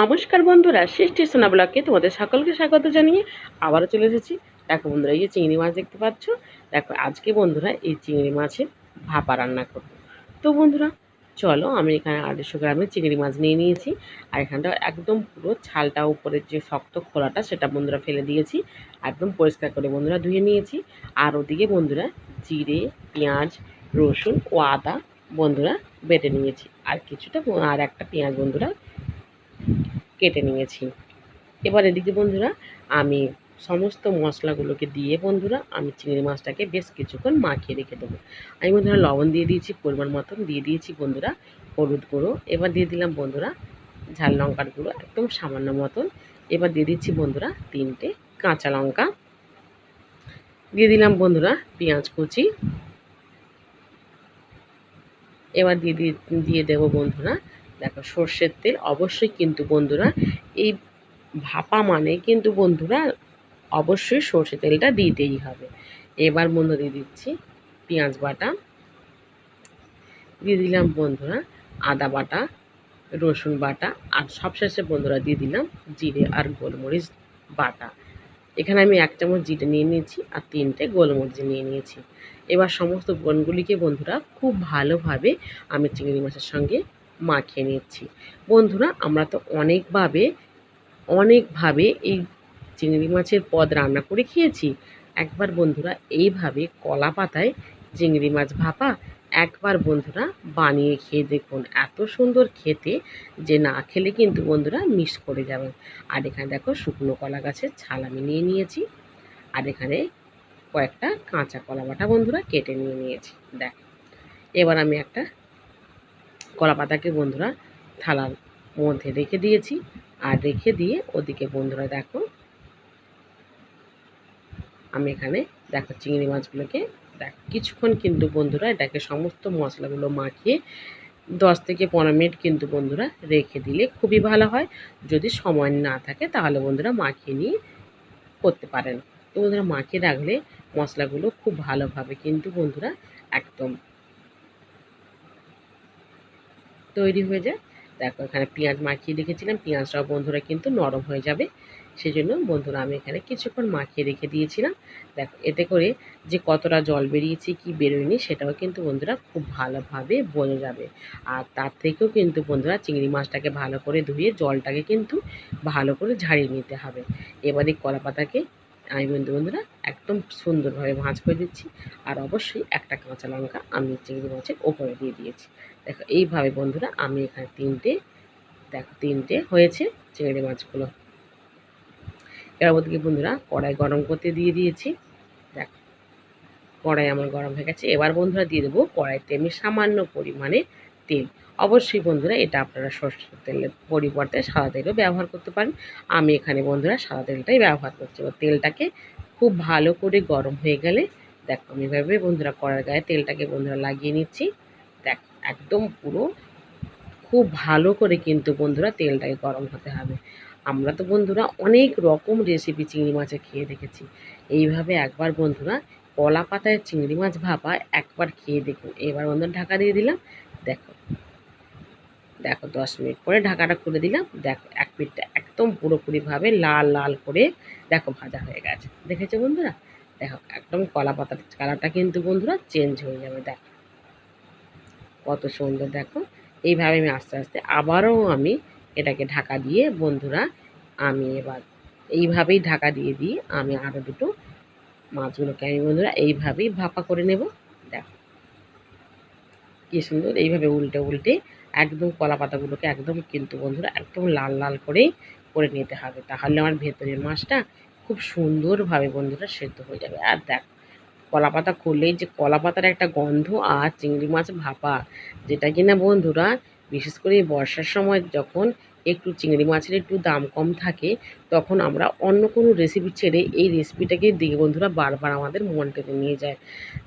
নমস্কার বন্ধুরা শেষ স্টেশনা ব্লকে তোমাদের সকলকে স্বাগত জানিয়ে আবারও চলে এসেছি। দেখো বন্ধুরা, এই যে চিংড়ি মাছ দেখতে পাচ্ছ? দেখো, আজকে বন্ধুরা এই চিংড়ি মাছের ভাপা রান্না করব। তো বন্ধুরা, চলো আমি এখানে আড়াইশো গ্রামের চিংড়ি মাছ নিয়ে নিয়েছি। আর এখানটা একদম পুরো ছালটা উপরের যে শক্ত খোলাটা, সেটা বন্ধুরা ফেলে দিয়েছি। একদম পরিষ্কার করে বন্ধুরা ধুয়ে নিয়েছি। আর ওদিকে বন্ধুরা জিরে, পেঁয়াজ, রসুন ও আদা বন্ধুরা বেটে নিয়েছি। আর কিছুটা আর একটা পেঁয়াজ বন্ধুরা কেটে নিয়েছি। এবার এদিকে বন্ধুরা, আমি সমস্ত মশলাগুলোকে দিয়ে বন্ধুরা, আমি চিংড়ি মাছটাকে বেশ কিছুক্ষণ মাখিয়ে রেখে দেবো। আমি বন্ধুরা লবণ দিয়ে দিয়েছি, পরিমাণ মতন দিয়ে দিয়েছি বন্ধুরা, হলুদ গুঁড়ো। এবার দিয়ে দিলাম বন্ধুরা, ঝাল লঙ্কার গুঁড়ো, একদম সামান্য মতন। এবার দিয়ে দিচ্ছি বন্ধুরা তিনটে কাঁচা লঙ্কা। দিয়ে দিলাম বন্ধুরা পেঁয়াজ কুচি। এবার দিয়ে দিয়ে দিয়ে দেবো বন্ধুরা দেখো, সর্ষের তেল অবশ্যই কিন্তু বন্ধুরা, এই ভাপা মানে কিন্তু বন্ধুরা অবশ্যই সর্ষে তেলটা দিতেই হবে। এবার বন্ধু দিয়ে দিচ্ছি পেঁয়াজ বাটা। দিয়ে দিলাম বন্ধুরা আদা বাটা, রসুন বাটা, আর সবশেষে বন্ধুরা দিয়ে দিলাম জিরে আর গোলমরিচ বাটা। এখানে আমি এক চামচ জিরে নিয়ে নিয়েছি আর তিনটে গোলমরিচ নিয়ে নিয়েছি। এবার সমস্ত বনগুলিকে বন্ধুরা খুব ভালোভাবে আমি চিংড়ি মাছের সঙ্গে মাখিয়ে নিচ্ছি। বন্ধুরা, আমরা তো অনেকভাবে অনেকভাবে এই চিংড়ি মাছের পদ রান্না করে খেয়েছি। একবার বন্ধুরা, এইভাবে কলা পাতায় চিংড়ি মাছ ভাপা একবার বন্ধুরা বানিয়ে খেয়ে দেখুন। এত সুন্দর খেতে যে না খেলে কিন্তু বন্ধুরা মিস করে যাবেন। আর এখানে দেখো, শুকনো কলা গাছের ছাল আমি নিয়ে নিয়েছি। আর এখানে কয়েকটা কাঁচা কলা বাটা বন্ধুরা কেটে নিয়ে নিয়েছি। দেখ, এবার আমি একটা কলা পাতাকে বন্ধুরা থালার মধ্যে রেখে দিয়েছি। আর রেখে দিয়ে ওদিকে বন্ধুরা দেখো, আমি এখানে দেখো চিংড়ি মাছগুলোকে দেখ কিছুক্ষণ কিন্তু বন্ধুরা এটাকে সমস্ত মশলাগুলো মাখিয়ে দশ থেকে পনেরো মিনিট কিন্তু বন্ধুরা রেখে দিলে খুবই ভালো হয়। যদি সময় না থাকে তাহলে বন্ধুরা মাখিয়ে নিয়ে করতে পারেন। তো বন্ধুরা মাখিয়ে রাখলে মশলাগুলো খুব ভালোভাবে কিন্তু বন্ধুরা একদম তৈরি হয়ে যায়। দেখো, এখানে পেঁয়াজ মাখিয়ে রেখেছিলাম। পেঁয়াজটাও বন্ধুরা কিন্তু নরম হয়ে যাবে। সেই জন্য বন্ধুরা, আমি এখানে কিছুক্ষণ মাখিয়ে রেখে দিয়েছিলাম। দেখো, এতে করে যে কতটা জল বেরিয়েছে, কি বেরোয়নি, সেটাও কিন্তু বন্ধুরা খুব ভালোভাবে বোঝা যাবে। আর তার থেকেও কিন্তু বন্ধুরা, চিংড়ি মাছটাকে ভালো করে ধুয়ে জলটাকে কিন্তু ভালো করে ঝাড়িয়ে নিতে হবে। এবারে কলা পাতাকে আমি বন্ধু, বন্ধুরা একদম সুন্দরভাবে ভাঁজ করে দিচ্ছি। আর অবশ্যই একটা কাঁচা লঙ্কা আমি চিংড়ি মাছের ওপরে দিয়ে দিয়েছি। দেখো, এইভাবে বন্ধুরা আমি এখানে তিনটে, দেখো, তিনটে হয়েছে চিংড়ি মাছগুলো। এবার ওদিকে বন্ধুরা, কড়াই গরম করতে দিয়ে দিয়েছি। দেখো, কড়াই আমার গরম হয়ে গেছে। এবার বন্ধুরা দিয়ে দেবো কড়াইতে আমি সামান্য পরিমাণে তেল। অবশ্যই বন্ধুরা এটা আপনারা সরষের তেলের পরিবর্তে সাদা তেলও ব্যবহার করতে পারেন। আমি এখানে বন্ধুরা সাদা তেলটাই ব্যবহার করছি। এবার তেলটাকে খুব ভালো করে গরম হয়ে গেলে, দেখো আমি এভাবে বন্ধুরা কড়ার গায়ে তেলটাকে বন্ধুরা লাগিয়ে নিচ্ছি। দেখ, একদম পুরো খুব ভালো করে কিন্তু বন্ধুরা তেলটাকে গরম হতে হবে। আমরা তো বন্ধুরা অনেক রকম রেসিপি চিংড়ি মাছে খেয়ে দেখেছি। এইভাবে একবার বন্ধুরা কলা পাতায় চিংড়ি মাছ ভাপা একবার খেয়ে দেখুন। এবার বন্ধুরা ঢাকা দিয়ে দিলাম। দেখো দেখো দশ মিনিট পরে ঢাকাটা খুলে দিলাম। দেখো, এক মিনিটটা একদম পুরোপুরিভাবে লাল লাল করে দেখো ভাজা হয়ে গেছে। দেখেছ বন্ধুরা? দেখো, একদম কলা পাতার কালারটা কিন্তু বন্ধুরা চেঞ্জ হয়ে যাবে, দেখো। কত সুন্দর, দেখো। এইভাবে আমি আস্তে আস্তে আবারও আমি এটাকে ঢাকা দিয়ে বন্ধুরা আমি এবার এইভাবেই ঢাকা দিয়ে দিয়ে আমি আরও দুটো মাছগুলোকে আমি বন্ধুরা এইভাবেই ভাপা করে নেব, দেখো। কী সুন্দর, এইভাবে উল্টে উল্টে একদম কলা পাতাগুলোকে একদম কিন্তু বন্ধুরা একদম লাল লাল করেই করে নিতে হবে। তাহলে আমার ভেতরের মাছটা খুব সুন্দরভাবে বন্ধুরা সেদ্ধ হয়ে যাবে। আর দেখ, কলা পাতা খুললেই যে কলা পাতার একটা গন্ধ আর চিংড়ি মাছ ভাপা, যেটা কিনা বন্ধুরা বিশেষ করে বর্ষার সময় যখন একটু চিংড়ি মাছের একটু দাম কম থাকে, তখন আমরা অন্য কোনো রেসিপি ছেড়ে এই রেসিপিটাকে দিকে বন্ধুরা বারবার আমাদের মন টেনে নিয়ে যায়।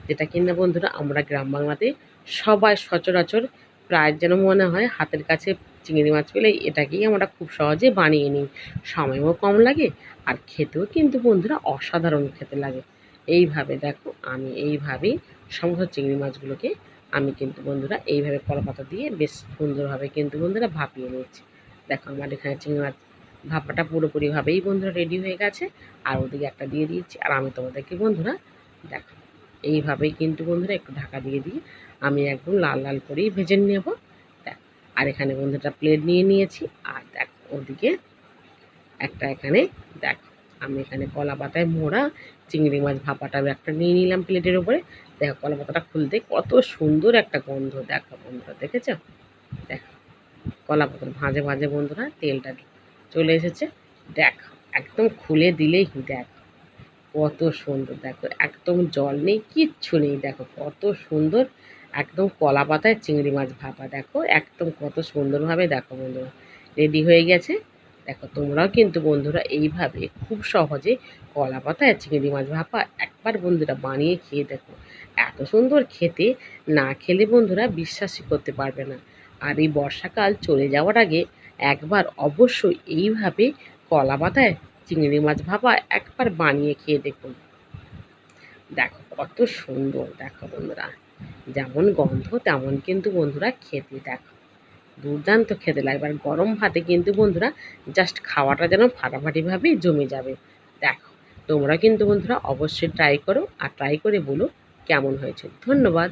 যেটা কিনা বন্ধুরা আমরা গ্রাম বাংলাতে সবাই সচরাচর প্রায় যেন মনে হয় হাতের কাছে চিংড়ি মাছ পেলে এটাকেই আমরা খুব সহজে বানিয়ে নিই। সময়ও কম লাগে আর খেতেও কিন্তু বন্ধুরা অসাধারণ খেতে লাগে। এইভাবে দেখো আমি এইভাবেই সমস্ত চিংড়ি মাছগুলোকে আমি কিন্তু বন্ধুরা এইভাবে কলা পাতা দিয়ে বেশ সুন্দরভাবে কিন্তু বন্ধুরা ভাপিয়ে নিচ্ছি। দেখো আমার এখানে চিংড়ি মাছ ভাপাটা পুরোপুরিভাবেই বন্ধুরা রেডি হয়ে গেছে। আর ওদিকে একটা দিয়ে দিয়েছি। আর আমি তোমাদেরকে বন্ধুরা দেখো, এইভাবেই কিন্তু বন্ধুরা একটু ঢাকা দিয়ে দিই। আমি একদম লাল লাল করেই ভেজে নেব। দেখ, আর এখানে বন্ধুটা প্লেট নিয়ে নিয়েছি। আর দেখ, ওদিকে একটা এখানে, দেখ, আমি এখানে কলা পাতায় মোড়া, চিংড়ি মাছ ভাপাটা একটা নিয়ে নিলাম প্লেটের উপরে। দেখো, কলা পাতাটা খুলতে কত সুন্দর একটা গন্ধ। দেখো, বন্ধুরা, দেখেছ? দেখো, কলা পাতার ভাঁজে ভাঁজে বন্ধুরা তেলটা চলে এসেছে। দেখ, একদম খুলে দিলেই দেখ, কত সুন্দর। দেখো, একদম জল নেই, কিচ্ছু নেই। দেখো, কত সুন্দর একদম কলা পাতায় চিংড়ি মাছ ভাপা। দেখো একদম কত সুন্দরভাবে দেখো বন্ধুরা রেডি হয়ে গেছে। দেখো তোমরাও কিন্তু বন্ধুরা এইভাবে খুব সহজে কলা পাতায় চিংড়ি মাছ ভাপা একবার বন্ধুরা বানিয়ে খেয়ে দেখো। এত সুন্দর খেতে, না খেলে বন্ধুরা বিশ্বাসই করতে পারবে না। আর এই বর্ষাকাল চলে যাওয়ার আগে একবার অবশ্যই এইভাবে কলা পাতায় চিংড়ি মাছ ভাপা একবার বানিয়ে খেয়ে দেখুন। দেখো কত সুন্দর, দেখো বন্ধুরা। যেমন গন্ধ, তেমন কিন্তু বন্ধুরা খেতে, দেখো। দুর্দান্ত খেতে লাগবে আর গরম ভাতে কিন্তু বন্ধুরা জাস্ট খাওয়াটা যেন ফাটাফাটিভাবেই জমে যাবে। দেখো, তোমরা কিন্তু বন্ধুরা অবশ্যই ট্রাই করো। আর ট্রাই করে বলো কেমন হয়েছে। ধন্যবাদ।